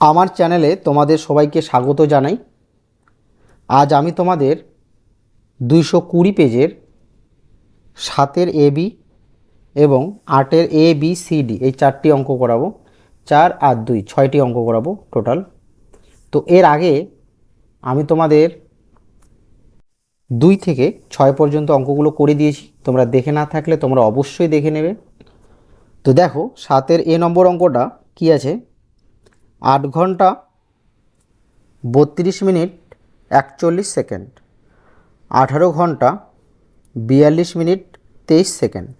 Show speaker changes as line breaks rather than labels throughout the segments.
আমার চ্যানেলে তোমাদের সবাইকে স্বাগত জানাই। আজ আমি তোমাদের দুইশো কুড়ি পেজের সাতের এ বি এবং আটের এ বি সি ডি এই চারটি অঙ্ক করাবো। চার আর দুই, ছয়টি অঙ্ক করাবো টোটাল। তো এর আগে আমি তোমাদের দুই থেকে ছয় পর্যন্ত অঙ্কগুলো করে দিয়েছি। তোমরা দেখে না থাকলে তোমরা অবশ্যই দেখে নেবে। তো দেখো, সাতের এ নম্বর অঙ্কটা কি আছে? আট ঘণ্টা বত্রিশ মিনিট একচল্লিশ সেকেন্ড। আঠারো ঘণ্টা বিয়াল্লিশ মিনিট তেইশ সেকেন্ড।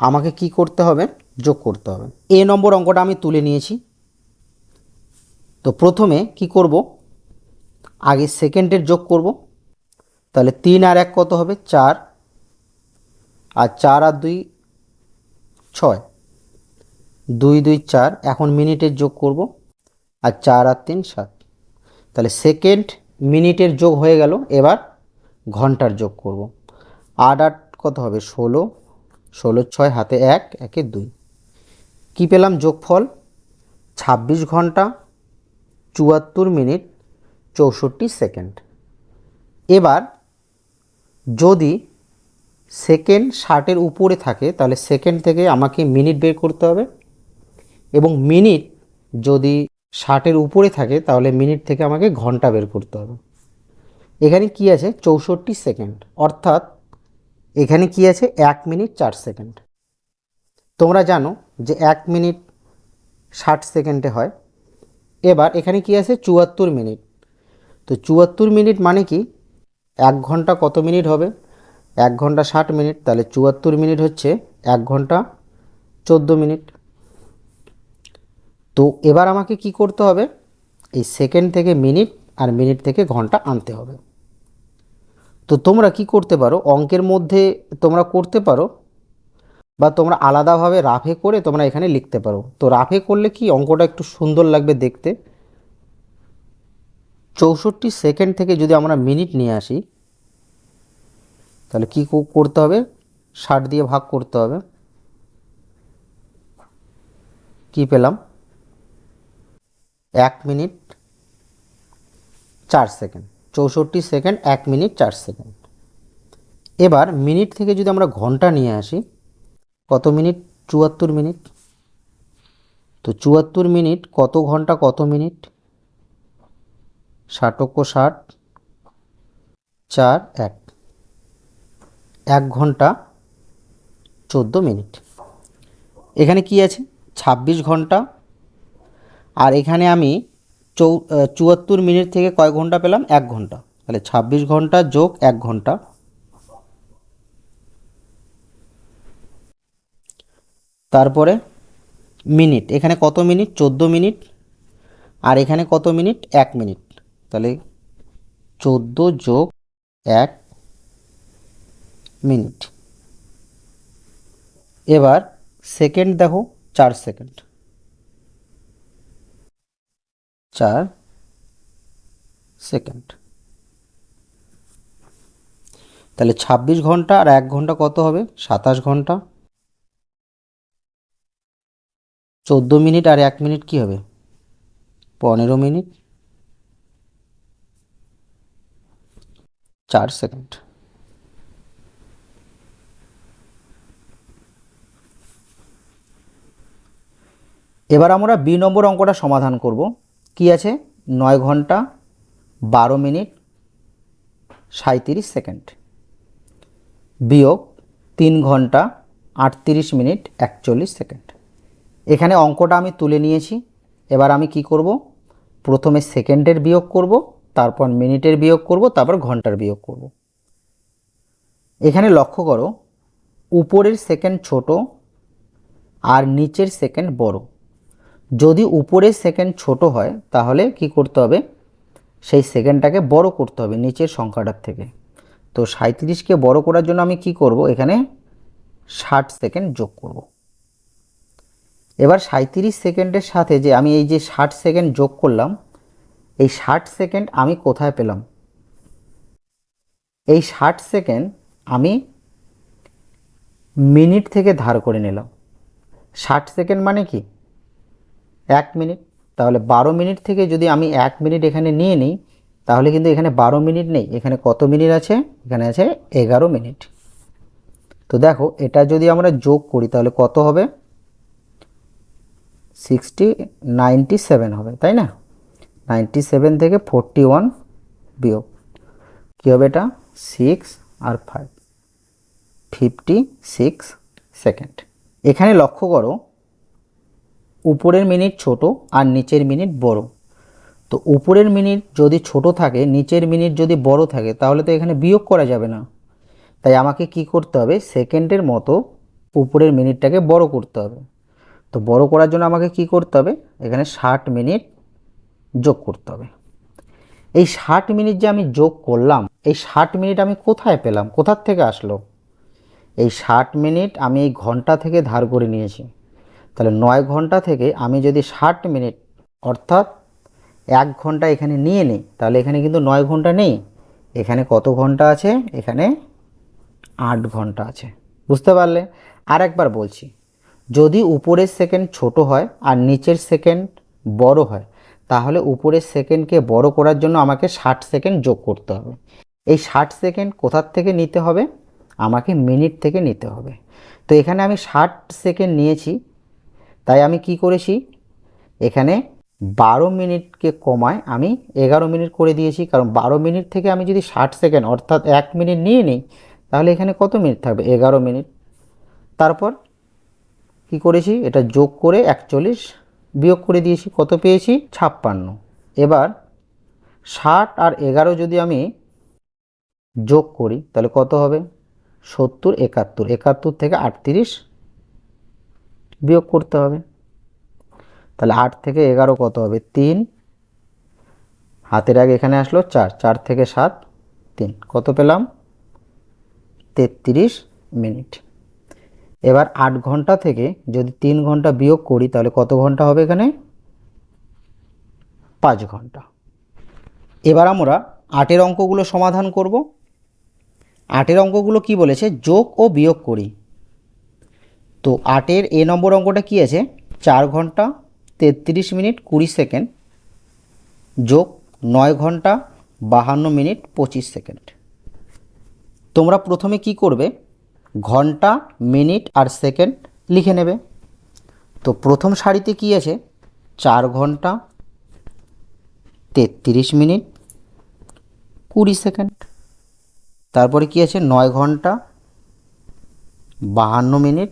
আমাকে কি করতে হবে? যোগ করতে হবে। এ নম্বর অঙ্কটা আমি তুলে নিয়েছি। তো প্রথমে কি করব? আগে সেকেন্ডের যোগ করব। তাহলে তিন আর এক কত হবে? চার। আর চার আর দুই, ছয়। দুই দুই চার, এখন মিনিটের যোগ করব আর চার আর তিন সাত। তাহলে সেকেন্ড মিনিটের যোগ হয়ে গেল, এবার ঘণ্টার যোগ করব। আট আট কত হবে? ষোলো। ষোলো ছয়, হাতে এক, একে দুই। কী পেলাম যোগফল? ছাব্বিশ ঘণ্টা চুয়াত্তর মিনিট চৌষট্টি সেকেন্ড। এবার যদি সেকেন্ড ষাটের উপরে থাকে, তাহলে সেকেন্ড থেকে আমাকে মিনিট বের করতে হবে। এবং মিনিট যদি ষাটের উপরে থাকে, তাহলে মিনিট থেকে আমাকে ঘণ্টা বের করতে হবে। এখানে কি আছে? চৌষট্টি সেকেন্ড। অর্থাৎ এখানে কি আছে? এক মিনিট চার সেকেন্ড। তোমরা জানো যে এক মিনিট ষাট সেকেন্ডে হয়। এবার এখানে কি আছে? চুয়াত্তর মিনিট। তো চুয়াত্তর মিনিট মানে কি? এক ঘণ্টা কত মিনিট হবে? এক ঘণ্টা ষাট মিনিট। তাহলে চুয়াত্তর মিনিট হচ্ছে এক ঘণ্টা চোদ্দ মিনিট। তো এবার আমাকে কি করতে হবে? এই সেকেন্ড থেকে মিনিট আর মিনিট থেকে ঘণ্টা আনতে হবে। তো তোমরা কি করতে পারো? অঙ্কের মধ্যে তোমরা করতে পারো বা তোমরা আলাদাভাবে রাফে করে তোমরা এখানে লিখতে পারো। তো রাফে করলে কি অঙ্কটা একটু সুন্দর লাগবে দেখতে? চৌষট্টি সেকেন্ড থেকে যদি আমরা মিনিট নিয়ে আসি, তাহলে কি, করতে হবে? ষাট দিয়ে ভাগ করতে হবে। কি পেলাম? এক মিনিট চার সেকেন্ড। চৌষট্টি সেকেন্ড, এক মিনিট চার সেকেন্ড। এবার মিনিট থেকে যদি আমরা ঘণ্টা নিয়ে আসি, কত মিনিট? চুয়াত্তর মিনিট। তো চুয়াত্তর মিনিট কত ঘণ্টা, কত মিনিট? ষাটক্য ষাট, চার, এক। এক ঘণ্টা চোদ্দ মিনিট। এখানে কি আছে? ছাব্বিশ ঘণ্টা আর এখানে আমি চৌ চুয়াত্তর মিনিট থেকে কয় ঘণ্টা পেলাম? এক ঘণ্টা। তাহলে ছাব্বিশ ঘণ্টা যোগ এক ঘণ্টা। তারপরে মিনিট। এখানে কত মিনিট? চোদ্দ মিনিট। আর এখানে কত মিনিট? এক মিনিট। তাহলে চোদ্দ যোগ এক মিনিট। এবার সেকেন্ড দেখো, চার সেকেন্ড। চার সেকেন্ড। তাহলে ছাব্বিশ ঘণ্টা আর এক ঘণ্টা কত হবে? সাতাশ ঘণ্টা। চোদ্দ মিনিট আর এক মিনিট কি হবে? পনেরো মিনিট। চার সেকেন্ড। এবার আমরা বি নম্বর অঙ্কটা সমাধান করব। কি আছে? নয় ঘণ্টা, বারো মিনিট সাঁত্রিশ সেকেন্ড। বিয়োগ তিন ঘণ্টা, আটত্রিশ মিনিট, একচল্লিশ সেকেন্ড। এখানে অঙ্কটা আমি তুলে নিয়েছি। এবার আমি কি করব? প্রথমে সেকেন্ডের বিয়োগ করব, তারপর মিনিটের বিয়োগ করব, তারপর ঘণ্টার বিয়োগ করব। এখানে লক্ষ্য করো, উপরের সেকেন্ড ছোট আর নিচের সেকেন্ড বড়। যদি উপরের সেকেন্ড ছোট হয়, তাহলে কি করতে হবে? সেই সেকেন্ডটাকে বড় করতে হবে নিচের সংখ্যাটার থেকে। তো সাঁত্রিশকে বড় করার জন্য আমি কি করব? এখানে ষাট সেকেন্ড যোগ করব। এবার সাঁত্রিশ সেকেন্ডের সাথে যে আমি এই যে ষাট সেকেন্ড যোগ করলাম, এই ষাট সেকেন্ড আমি কোথায় পেলাম? এই ষাট সেকেন্ড আমি মিনিট থেকে ধার করে নিলাম। ষাট সেকেন্ড মানে কি? এক মিনিট। তাহলে বারো মিনিট থেকে যদি আমি এক মিনিট এখানে নিয়ে নিই, তাহলে কিন্তু এখানে বারো মিনিট নেই। এখানে কত মিনিট আছে? এখানে আছে এগারো মিনিট। তো দেখো, এটা যদি আমরা যোগ করি, তাহলে কত হবে? সিক্সটি, নাইনটি সেভেন হবে, তাই না? নাইনটি সেভেন থেকে ফোরটি ওয়ান বিয়োগ। কী হবে এটা? সিক্স আর ফাইভ। Fifty six second. এখানে লক্ষ্য করো উপরের মিনিট ছোট আর নিচের মিনিট বড়। তো উপরের মিনিট যদি ছোট থাকে, নিচের মিনিট যদি বড় থাকে, তাহলে তো এখানে বিয়োগ করা যাবে না। তাই আমাকে কি করতে হবে? সেকেন্ডের মতো উপরের মিনিটটাকে বড় করতে হবে। তো বড় করার জন্য আমাকে কি করতে হবে? এখানে ষাট মিনিট যোগ করতে হবে। এই ষাট মিনিট যে আমি যোগ করলাম, এই ষাট মিনিট আমি কোথায় পেলাম? কোথার থেকে আসলো? এই ষাট মিনিট আমি এই ঘণ্টা থেকে ধার করে নিয়েছি। তাহলে নয় ঘণ্টা থেকে আমি যদি ষাট মিনিট, অর্থাৎ এক ঘণ্টা এখানে নিয়ে নিই, তাহলে এখানে কিন্তু নয় ঘণ্টা নেই। এখানে কত ঘণ্টা আছে? এখানে আট ঘণ্টা আছে। বুঝতে পারলে? আর একবার বলছি, যদি উপরের সেকেন্ড ছোট হয় আর নিচের সেকেন্ড বড় হয়, তাহলে উপরের সেকেন্ডকে বড় করার জন্য আমাকে ষাট সেকেন্ড যোগ করতে হবে। এই ষাট সেকেন্ড কোথার থেকে নিতে হবে? আমাকে মিনিট থেকে নিতে হবে। তো এখানে আমি ষাট সেকেন্ড নিয়েছি তাই আমি কি করেছি? এখানে বারো মিনিটকে কমায় আমি এগারো মিনিট করে দিয়েছি, কারণ বারো মিনিট থেকে আমি যদি ষাট সেকেন্ড, অর্থাৎ এক মিনিট নিয়ে নিই, তাহলে এখানে কত মিনিট থাকবে? এগারো মিনিট। তারপর কি করেছি? এটা যোগ করে একচল্লিশ বিয়োগ করে দিয়েছি, কত পেয়েছি? ছাপ্পান্ন। এবার ষাট আর এগারো যদি আমি যোগ করি, তাহলে কত হবে? সত্তর, একাত্তর। একাত্তর থেকে আটত্রিশ বিয়োগ করতে হবে। তাহলে আট থেকে এগারো কত হবে? তিন। হাতের আগে এখানে আসলো চার। চার থেকে সাত, তিন। কত পেলাম? তেত্রিশ মিনিট। এবার আট ঘণ্টা থেকে যদি তিন ঘণ্টা বিয়োগ করি, তাহলে কত ঘণ্টা হবে এখানে? পাঁচ ঘণ্টা। এবার আমরা আটের অঙ্কগুলো সমাধান করব। আটের অঙ্কগুলো কি বলেছে? যোগ ও বিয়োগ করি। তো আটের এ নম্বর অঙ্কটা কি আছে? চার ঘণ্টা তেত্রিশ মিনিট কুড়ি সেকেন্ড যোগ নয় ঘণ্টা বাহান্ন মিনিট পঁচিশ সেকেন্ড। তোমরা প্রথমে কি করবে? ঘণ্টা, মিনিট আর সেকেন্ড লিখে নেবে। তো প্রথম সারিতে কি আছে? চার ঘণ্টা তেত্রিশ মিনিট কুড়ি সেকেন্ড। তারপরে কি আছে? নয় ঘণ্টা বাহান্ন মিনিট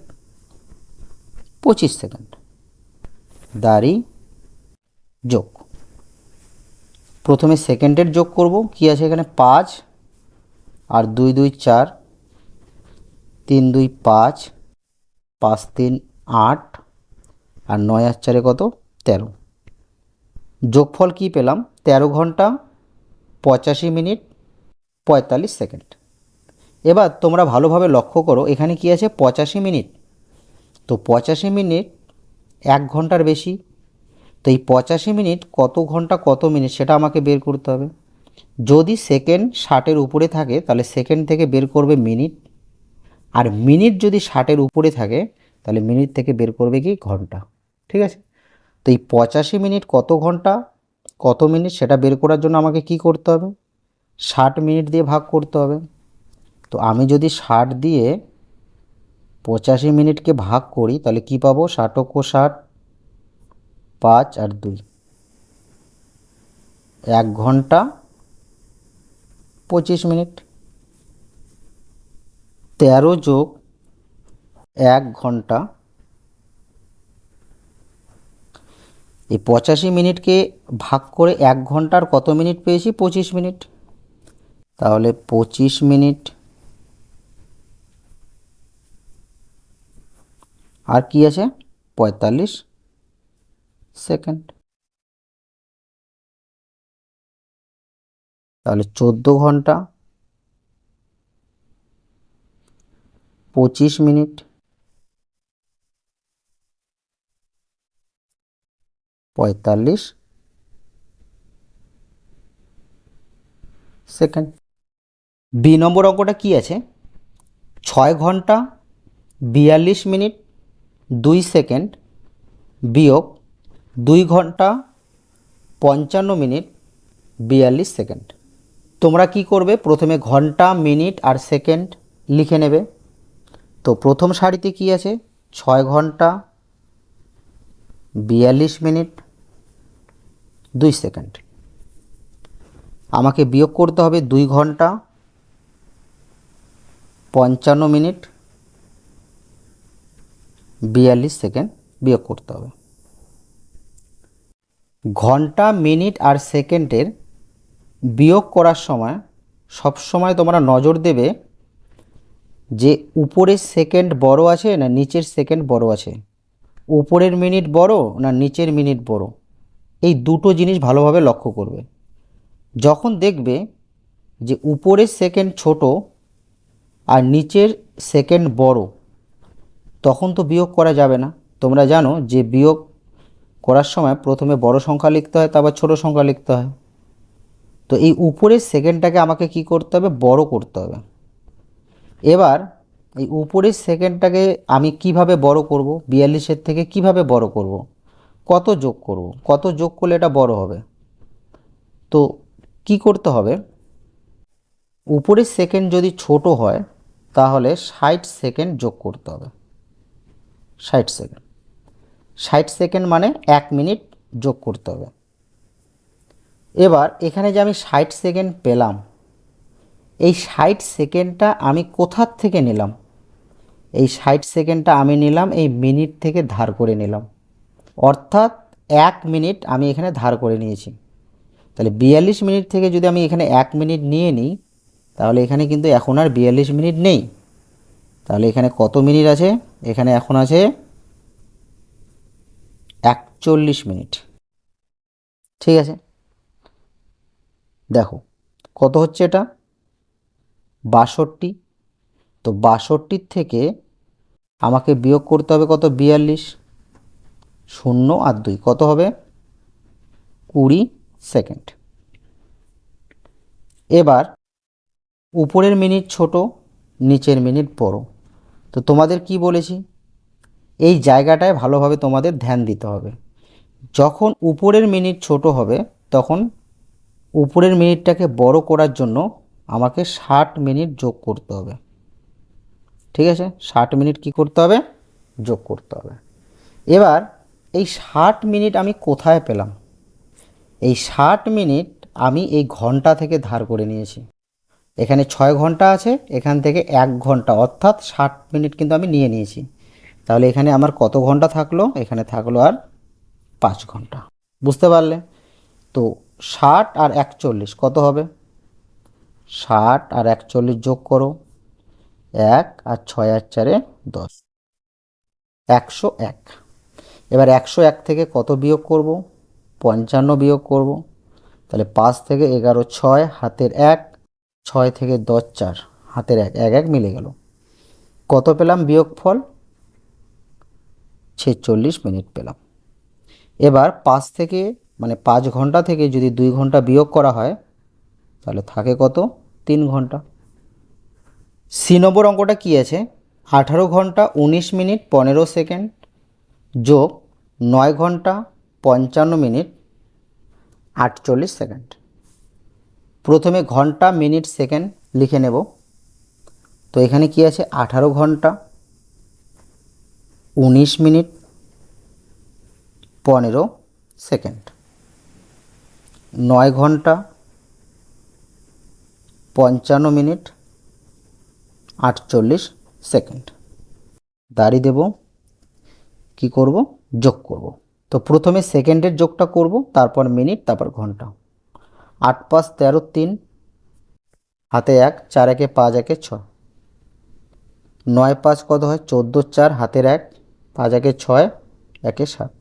পঁচিশ সেকেন্ড। দাড়ি, যোগ। প্রথমে সেকেন্ডের যোগ করব, কি আছে এখানে? পাঁচ। আর দুই দুই, চার। তিন, দুই, পাঁচ। পাঁচ, তিন, আট। আর নয় আর চারে কত? তেরো। যোগফল কি পেলাম? তেরো ঘণ্টা পঁচাশি মিনিট পঁয়তাল্লিশ সেকেন্ড। এবার তোমরা ভালোভাবে লক্ষ্য করো, এখানে কি আছে? পঁচাশি মিনিট তো পঁচাশি মিনিট এক ঘণ্টার বেশি। তো এই পঁচাশি মিনিট কত ঘণ্টা কত মিনিট সেটা আমাকে বের করতে হবে। যদি সেকেন্ড ষাটের উপরে থাকে, তাহলে সেকেন্ড থেকে বের করবে মিনিট। আর মিনিট যদি ষাটের উপরে থাকে, তাহলে মিনিট থেকে বের করবে কি ঘণ্টা। ঠিক আছে? তো এই পঁচাশি মিনিট কত ঘণ্টা, কত মিনিট সেটা বের করার জন্য আমাকে কি করতে হবে? ষাট মিনিট দিয়ে ভাগ করতে হবে। তো আমি যদি ষাট দিয়ে পঁচাশি মিনিটকে ভাগ করি, তাহলে কি পাবো? ষাটক্য ষাট, পাঁচ আর দুই। এক ঘণ্টা পঁচিশ মিনিট। তেরো যোগ এক ঘণ্টা। এই পঁচাশি মিনিটকে ভাগ করে এক ঘণ্টার কত মিনিট পেয়েছি? পঁচিশ মিনিট। তাহলে পঁচিশ মিনিট আর কি আছে? পঁয়তাল্লিশ। সেকেন্ড। তাহলে চোদ্দ ঘণ্টা। পঁচিশ মিনিট। পঁয়তাল্লিশ। সেকেন্ড। বি নম্বর অঙ্কটা কি আছে? ছয় ঘণ্টা, বিয়াল্লিশ মিনিট দুই সেকেন্ড বিয়োগ দুই ঘণ্টা পঞ্চান্ন মিনিট বিয়াল্লিশ সেকেন্ড। তোমরা কি করবে? প্রথমে ঘণ্টা, মিনিট আর সেকেন্ড লিখে নেবে। তো প্রথম সারিতে কি আছে? ছয় ঘণ্টা, বিয়াল্লিশ মিনিট, দুই সেকেন্ড। আমাকে বিয়োগ করতে হবে দুই ঘণ্টা, পঞ্চান্ন মিনিট বিয়াল্লিশ সেকেন্ড বিয়োগ করতে হবে। ঘণ্টা, মিনিট আর সেকেন্ডের বিয়োগ করার সময় সব সময় তোমরা নজর দেবে যে উপরের সেকেন্ড বড় আছে না নিচের সেকেন্ড বড় আছে। উপরের মিনিট বড় না নিচের মিনিট বড়? এই দুটো জিনিস ভালোভাবে লক্ষ্য করবে। যখন দেখবে যে উপরের সেকেন্ড ছোট আর নিচের সেকেন্ড বড় তখন তো বিয়োগ করা যাবে না। তোমরা জানো যে বিয়োগ করার সময় প্রথমে বড় সংখ্যা লিখতে হয়, তারপর ছোট সংখ্যা লিখতে হয়। তো এই উপরের সেকেন্ডটাকে আমাকে কি করতে হবে? বড় করতে হবে। এবার এই উপরের সেকেন্ডটাকে আমি কীভাবে বড় করব? বিয়াল্লিশের থেকে কীভাবে বড় করব? কত যোগ করব? কত যোগ করলে এটা বড় হবে? তো কি করতে হবে? উপরের সেকেন্ড যদি ছোট হয়, তাহলে ষাট সেকেন্ড যোগ করতে হবে। ষাট সেকেন্ড। ষাট সেকেন্ড মানে এক মিনিট যোগ করতে হবে। এবার এখানে যে আমি ষাট সেকেন্ড পেলাম, এই ষাট সেকেন্ডটা আমি কোথার থেকে নিলাম? এই ষাট সেকেন্ডটা আমি নিলাম, এই মিনিট থেকে ধার করে নিলাম। অর্থাৎ এক মিনিট আমি এখানে ধার করে নিয়েছি। তাহলে বিয়াল্লিশ মিনিট থেকে যদি আমি এখানে এক মিনিট নিয়ে নিই, তাহলে এখানে কিন্তু এখন আর বিয়াল্লিশ মিনিট নেই। তাহলে এখানে কত মিনিট আছে? এখানে এখন আছে একচল্লিশ মিনিট। ঠিক আছে? দেখো, কত হচ্ছে এটা? বাষট্টি। তো বাষট্টির থেকে আমাকে বিয়োগ করতে হবে কত? বিয়াল্লিশ। শূন্য আর দুই। কত হবে? কুড়ি সেকেন্ড। এবার উপরের মিনিট ছোট। নিচের মিনিট বড় তো তোমাদের কি বলেছি? এই জায়গাটায় ভালোভাবে তোমাদের ধ্যান দিতে হবে। যখন উপরের মিনিট ছোট হবে, তখন উপরের মিনিটটাকে বড় করার জন্য আমাকে ষাট মিনিট যোগ করতে হবে। ঠিক আছে? ষাট মিনিট কি করতে হবে? যোগ করতে হবে। এবার এই ষাট মিনিট আমি কোথায় পেলাম? এই ষাট মিনিট আমি এই ঘণ্টা থেকে ধার করে নিয়েছি। এখানে ছয় ঘণ্টা আছে, এখান থেকে এক ঘণ্টা, অর্থাৎ ষাট মিনিট কিন্তু আমি নিয়ে নিয়েছি। তাহলে এখানে আমার কত ঘণ্টা থাকল? এখানে থাকল আর পাঁচ ঘণ্টা। বুঝতে পারলে? তো ষাট আর একচল্লিশ কত হবে? ষাট আর একচল্লিশ যোগ করো, এক আর ছয় আর চারে দশ। একশো এক। এবার একশো এক থেকে কত বিয়োগ করব? পঞ্চান্ন বিয়োগ করব। তাহলে পাঁচ থেকে এগারো ছয়, হাতের এক ছয় থেকে দশ চার, হাতের এক এক এক মিলে গেল। কত পেলাম বিয়োগ ফল ছেচল্লিশ মিনিট পেলাম। এবার পাঁচ থেকে মানে পাঁচ ঘণ্টা থেকে যদি দুই ঘণ্টা বিয়োগ করা হয়, তাহলে থাকে কত? তিন ঘণ্টা। সি নম্বর অঙ্কটা কী আছে? আঠারো ঘণ্টা উনিশ মিনিট পনেরো সেকেন্ড যোগ নয় ঘণ্টা পঞ্চান্ন মিনিট আটচল্লিশ সেকেন্ড। প্রথমে ঘণ্টা, মিনিট, সেকেন্ড লিখে নেব। তো এখানে কি আছে? আঠারো ঘণ্টা, উনিশ মিনিট, পনেরো সেকেন্ড। নয় ঘণ্টা, পঞ্চান্ন মিনিট, আটচল্লিশ সেকেন্ড। দাঁড়িয়ে দেব। কি করব? যোগ করব। তো প্রথমে সেকেন্ডের যোগটা করব, তারপর মিনিট, তারপর ঘণ্টা। আট পাঁচ তেরো তিন, হাতে এক, চার একে পাঁচ একে ছ। নয় পাঁচ কত হয়? চোদ্দ চার, হাতের এক, পাঁচ একে ছয়, একে সাত।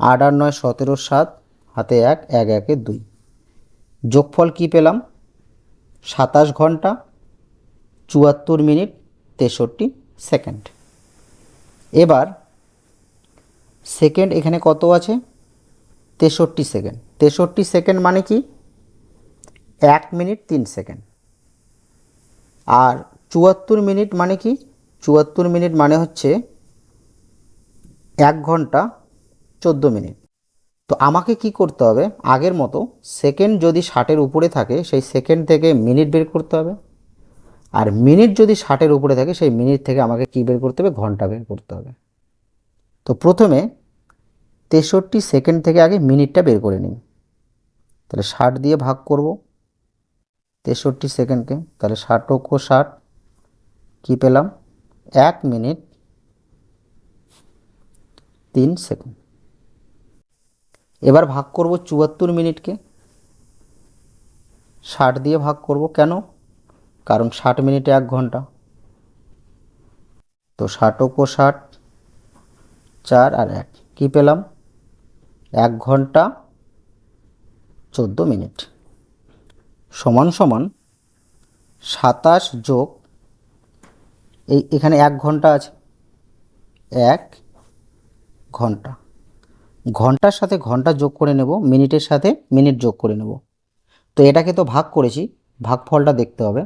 আট আর নয়, সতেরো সাত, হাতে এক এক একে দুই। যোগফল কি পেলাম? সাতাশ ঘণ্টা, চুয়াত্তর মিনিট, তেষট্টি সেকেন্ড। এবার সেকেন্ড এখানে কত আছে? তেষট্টি সেকেন্ড। তেষট্টি সেকেন্ড মানে কি? এক মিনিট তিন সেকেন্ড। আর চুয়াত্তর মিনিট মানে কি? চুয়াত্তর মিনিট মানে হচ্ছে এক ঘণ্টা চোদ্দ মিনিট। তো আমাকে কি করতে হবে? আগের মতো সেকেন্ড যদি ষাটের উপরে থাকে, সেই সেকেন্ড থেকে মিনিট বের করতে হবে। আর মিনিট যদি ষাটের উপরে থাকে, সেই মিনিট থেকে আমাকে কি বের করতে হবে? ঘণ্টা বের করতে হবে। তো প্রথমে তেষট্টি সেকেন্ড থেকে আগে মিনিটটা বের করে নিই তাহলে ষাট দিয়ে ভাগ করব। তেষট্টি সেকেন্ডকে, তাহলে ষাট অক্ষ ষাট। কী পেলাম? এক মিনিট তিন সেকেন্ড। এবার ভাগ করব চুয়াত্তর মিনিটকে। ষাট দিয়ে ভাগ করব কেন? কারণ ষাট মিনিটে এক ঘণ্টা। তো ষাট অক্ষ ষাট, চার আর এক। কী পেলাম? এক ঘণ্টা চোদ্দ মিনিট। সমান সমান সাতাশ যোগ, এই এখানে এক ঘণ্টা আছে। এক ঘণ্টা। ঘণ্টার সাথে ঘণ্টা যোগ করে নেব, মিনিটের সাথে মিনিট যোগ করে নেব। তো এটাকে তো ভাগ করেছি, ভাগফলটা দেখতে হবে।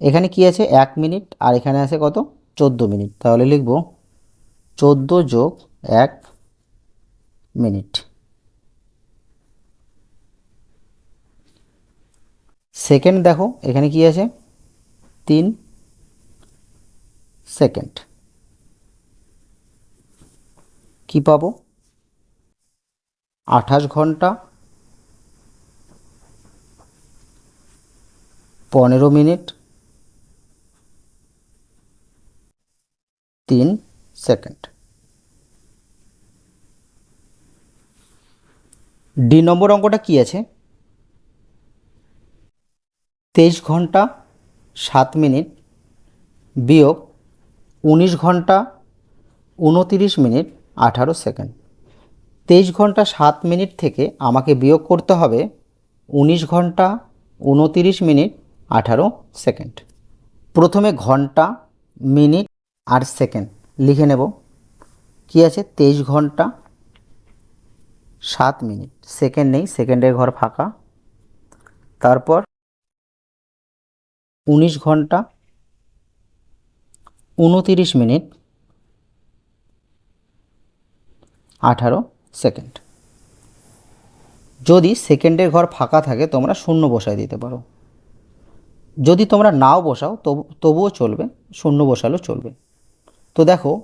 এখানে কি আছে? এক মিনিট, আর এখানে আছে কত? চোদ্দ মিনিট। তাহলে লিখব চোদ্দ যোগ এক মিনিট। সেকেন্ড দেখো, এখানে কি আছে? তিন সেকেন্ড। কি পাবো? আঠাশ ঘণ্টা, পনেরো মিনিট, তিন সেকেন্ড। ডি নম্বর অঙ্কটা কি আছে? তেইশ ঘণ্টা, সাত মিনিট, বিয়োগ উনিশ ঘণ্টা, উনতিরিশ মিনিট, আঠারো সেকেন্ড। তেইশ ঘণ্টা, সাত মিনিট থেকে আমাকে বিয়োগ করতে হবে উনিশ ঘণ্টা, উনতিরিশ মিনিট, আঠারো সেকেন্ড। প্রথমে ঘণ্টা, মিনিট আর সেকেন্ড লিখে নেব। কি আছে? তেইশ ঘণ্টা, সাত মিনিট। সেকেন্ড নেই, সেকেন্ডের ঘর ফাঁকা। তারপর উনিশ ঘণ্টা, উনতিরিশ মিনিট, আঠারো সেকেন্ড। যদি সেকেন্ডের ঘর ফাঁকা থাকে, তোমরা শূন্য বসায় দিতে পারো। যদি তোমরা নাও বসাও, তবু তবুও চলবে, শূন্য বসালেও চলবে। তো দেখো,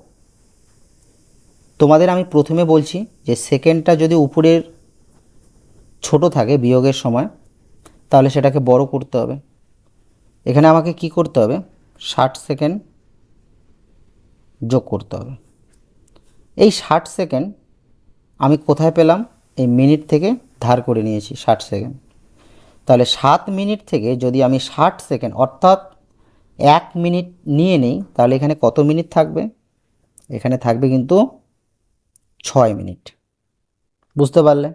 তোমাদের আমি প্রথমে বলছি যে সেকেন্ডটা যদি উপরের ছোট থাকে বিয়োগের সময়, তাহলে সেটাকে বড় করতে হবে। এখানে আমাকে কি করতে হবে? ষাট সেকেন্ড যোগ করতে হবে। এই ষাট সেকেন্ড আমি কোথায় পেলাম? এই মিনিট থেকে ধার করে নিয়েছি ষাট সেকেন্ড। তাহলে সাত মিনিট থেকে যদি আমি ষাট সেকেন্ড, অর্থাৎ এক মিনিট নিয়ে নিই, তাহলে এখানে কত মিনিট থাকবে? এখানে থাকবে কিন্তু ছয় মিনিট। বুঝতে পারলে?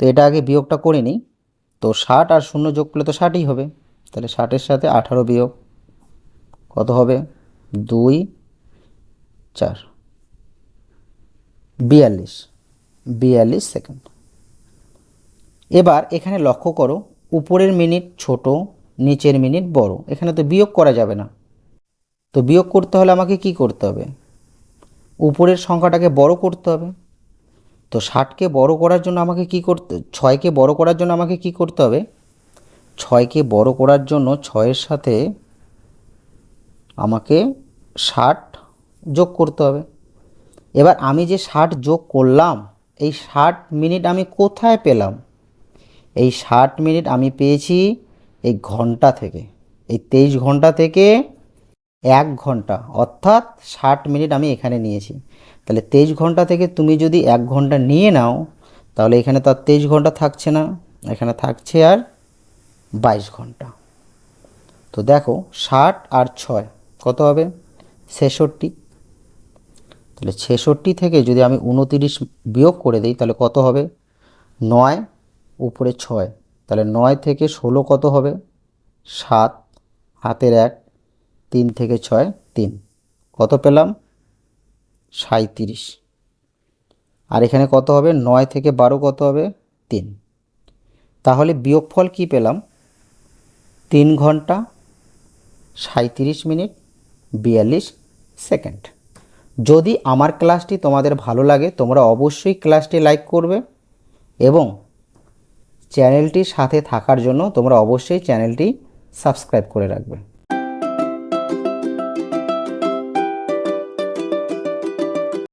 তো এটা আগে বিয়োগটা করে নিই। তো ষাট আর শূন্য যোগ করলে তো ষাটই হবে। তাহলে ষাটের সাথে আঠারো বিয়োগ কত হবে? দুই, চার। বিয়াল্লিশ। বিয়াল্লিশ সেকেন্ড। এবার এখানে লক্ষ্য করো, উপরের মিনিট ছোট, নিচের মিনিট বড়। এখানে তো বিয়োগ করা যাবে না। তো বিয়োগ করতে হলে আমাকে কি করতে হবে? উপরের সংখ্যাটাকে বড় করতে হবে। তো ষাটকে বড় করার জন্য আমাকে কি করতে, ছয়কে বড় করার জন্য আমাকে কি করতে হবে? ছয়কে বড় করার জন্য ছয়ের সাথে আমাকে ষাট যোগ করতে হবে। এবার আমি যে ষাট যোগ করলাম, এই ষাট মিনিট আমি কোথায় পেলাম? এই ষাট মিনিট আমি পেয়েছি এই ঘণ্টা থেকে, এই তেইশ ঘণ্টা থেকে এক ঘণ্টা, অর্থাৎ ষাট মিনিট আমি এখানে নিয়েছি। তাহলে তেইশ ঘণ্টা থেকে তুমি যদি এক ঘণ্টা নিয়ে নাও, তাহলে এখানে তো আর তেইশ ঘণ্টা থাকছে না। এখানে থাকছে আর বাইশ ঘণ্টা। তো দেখো, ষাট আর ছয় কত হবে? ছেষট্টি। তাহলে ছেষট্টি থেকে যদি আমি উনতিরিশ বিয়োগ করে দিই, তাহলে কত হবে? নয়, উপরে ছয়। তাহলে নয় থেকে ষোলো কত হবে? সাত, হাতের এক, তিন থেকে ছয়, তিন। কত পেলাম? সাঁত্রিশ আর এখানে কত হবে? নয় থেকে বারো কত হবে? তিন। তাহলে বিয়োগফল কি পেলাম? তিন ঘণ্টা সাঁত্রিশ মিনিট বিয়াল্লিশ সেকেন্ড। যদি আমার ক্লাসটি তোমাদের ভালো লাগে, তোমরা অবশ্যই ক্লাসটি লাইক করবে এবং চ্যানেলটির সাথে থাকার জন্য তোমরা অবশ্যই চ্যানেলটি সাবস্ক্রাইব করে রাখবে।